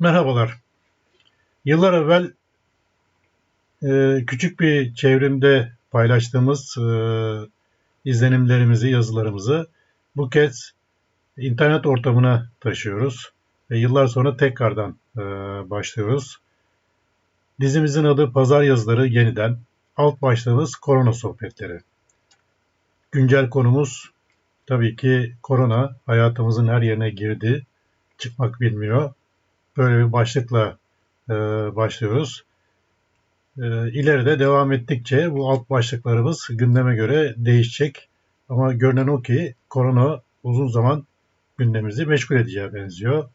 Merhabalar. Yıllar evvel e, küçük bir çevrimde paylaştığımız e, izlenimlerimizi, yazılarımızı bu kez internet ortamına taşıyoruz yıllar sonra tekrardan e, başlıyoruz. Dizimizin adı Pazar Yazıları Yeniden, alt başlığımız Korona Sohbetleri. Güncel konumuz tabii ki korona hayatımızın her yerine girdi, çıkmak bilmiyor böyle bir başlıkla e, başlıyoruz. E, ileride devam ettikçe bu alt başlıklarımız gündeme göre değişecek. Ama görünen o ki korona uzun zaman gündemimizi meşgul edeceğe benziyor.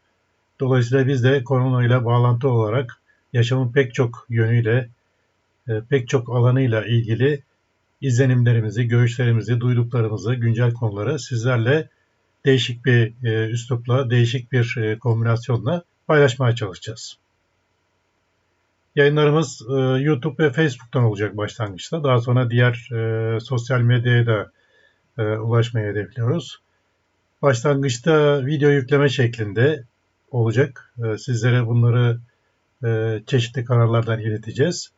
Dolayısıyla biz de korona ile bağlantı olarak yaşamın pek çok yönüyle, e, pek çok alanıyla ilgili izlenimlerimizi, görüşlerimizi, duyduklarımızı, güncel konuları sizlerle değişik bir e, üslupla, değişik bir e, kombinasyonla paylaşmaya çalışacağız. Yayınlarımız e, YouTube ve Facebook'tan olacak başlangıçta. Daha sonra diğer e, sosyal medyaya da e, ulaşmayı hedefliyoruz. Başlangıçta video yükleme şeklinde olacak. E, sizlere bunları e, çeşitli kanallardan ileteceğiz.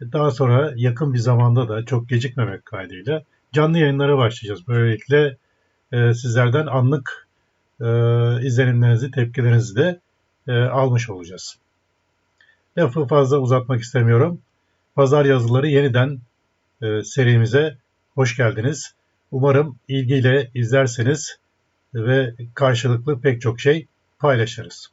Daha sonra yakın bir zamanda da çok gecikmemek kaydıyla canlı yayınlara başlayacağız. Böylelikle e, sizlerden anlık e, izlenimlerinizi, tepkilerinizi de e, almış olacağız. Lafı fazla uzatmak istemiyorum. Pazar yazıları yeniden e, serimize hoş geldiniz. Umarım ilgiyle izlerseniz ve karşılıklı pek çok şey paylaşırız.